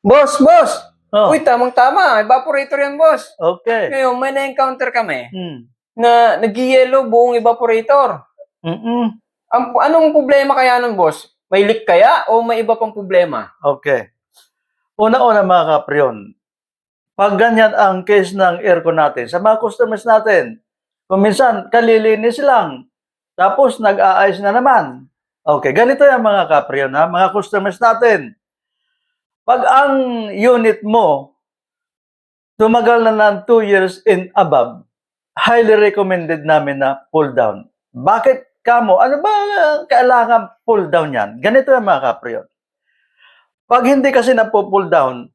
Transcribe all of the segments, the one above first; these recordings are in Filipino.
Boss, boss! Oh, Uy, tamang-tama. Evaporator yan, boss. okay. Ngayon, may na-encounter kami Hmm. na nag-yellow buong evaporator. Mm-mm. Ang, anong problema kaya nun, boss? May leak kaya o may iba pang problema? Okay. Una-una mga kapryon, pag ganyan ang case ng aircon natin, sa mga customers natin, kung minsan kalilinis lang, tapos nag-aayos na naman. Okay, ganito yan mga kapryon ha, mga customers natin. Pag ang unit mo, tumagal na ng 2 years and above, highly recommended namin na pull down. Bakit kamo? Ano ba ang kailangan pull down yan? Ganito yan mga kapryon. Pag hindi kasi napo-pull down,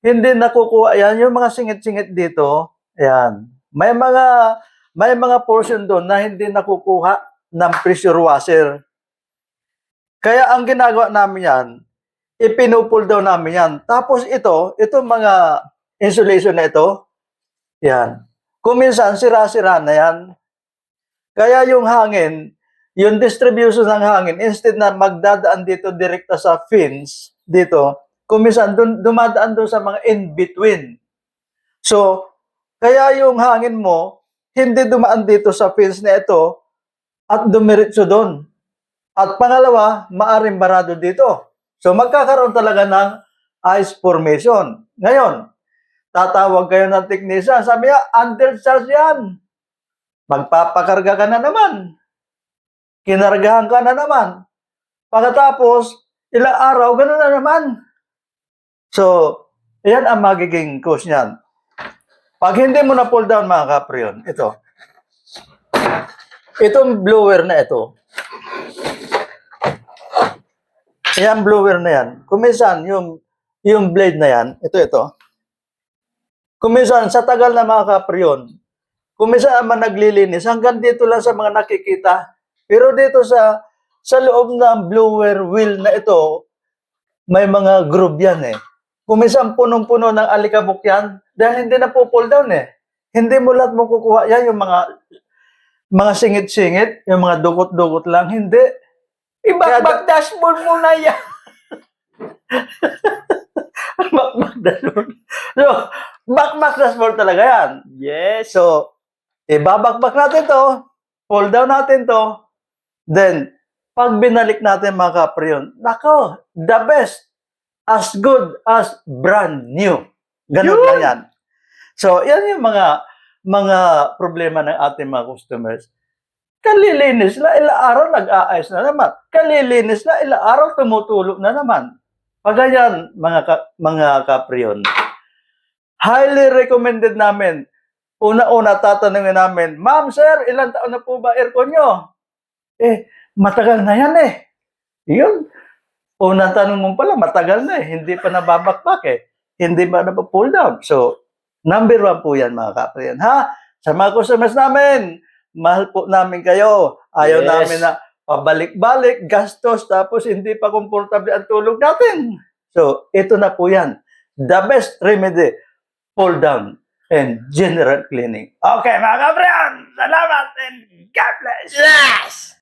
hindi nakukuha yan yung mga singit-singit dito. Ayan. May mga may mga portion doon na hindi nakukuha ng pressure washer. Kaya ang ginagawa namin yan, ipinupull down namin yan. Tapos ito, ito mga insulation na ito, yan. Kung minsan, sira-sira na yan. Kaya yung hangin, yung distribution ng hangin, instead na magdadaan dito direkta sa fins, dito, kung minsan dun, dumadaan doon sa mga in-between. So, kaya yung hangin mo, hindi dumaan dito sa fins na ito at dumiretso doon. At pangalawa, maaring barado dito. So, magkakaroon talaga ng ice formation. Ngayon, tatawag kayo ng technician, sabi niya, undercharge yan. Magpapakarga ka na naman. Kinargahan ka na naman. Pagkatapos, ilang araw, gano'n na naman. So, yan ang magiging cause niyan. Pag hindi mo na pull down mga kapryon, ito. Itong blower na ito. Yan blower na yan. Kuminsan, yung, yung blade na yan, ito, ito. Kuminsan, sa tagal na mga kapryon, kuminsan naman naglilinis, hanggang dito lang sa mga nakikita. Pero dito sa sa loob ng blower wheel na ito, may mga groove yan eh. Kung minsan punong-puno ng alikabok yan, dahil hindi na po pull down eh. Hindi mo lahat mo kukuha yan, yung mga mga singit-singit, yung mga dugot-dugot lang, hindi. Ibak-bak dashboard mo na yan. Bakbak dashboard. So, bakbak dashboard talaga yan. Yes. So, ibabakbak natin to, pull down natin to, then, pag binalik natin mga kapryon, nako, the best, as good as brand new. Ganun Yun! lang yan. So, yan yung mga mga problema ng ating mga customers. Kalilinis na, ilang araw nag-aayos na naman. Kalilinis na, ilang araw tumutulog na naman. Pag ganyan, mga, ka, mga kapryon, highly recommended namin una-una tatanungin namin, Ma'am, sir, ilang taon na po ba aircon nyo? Eh, matagal na yan eh. Yun. Unang tanong mo pala, matagal na eh. Hindi pa nababakbak eh. Hindi pa napapull down. So, number one po yan mga kapriyan. Ha? Sa mga customers namin, mahal po namin kayo. Ayaw Yes. namin na pabalik-balik, gastos, tapos hindi pa komportable ang tulog natin. So, ito na po yan. The best remedy, pull down and general cleaning. Okay, mga kapriyan, salamat and God bless. Yes!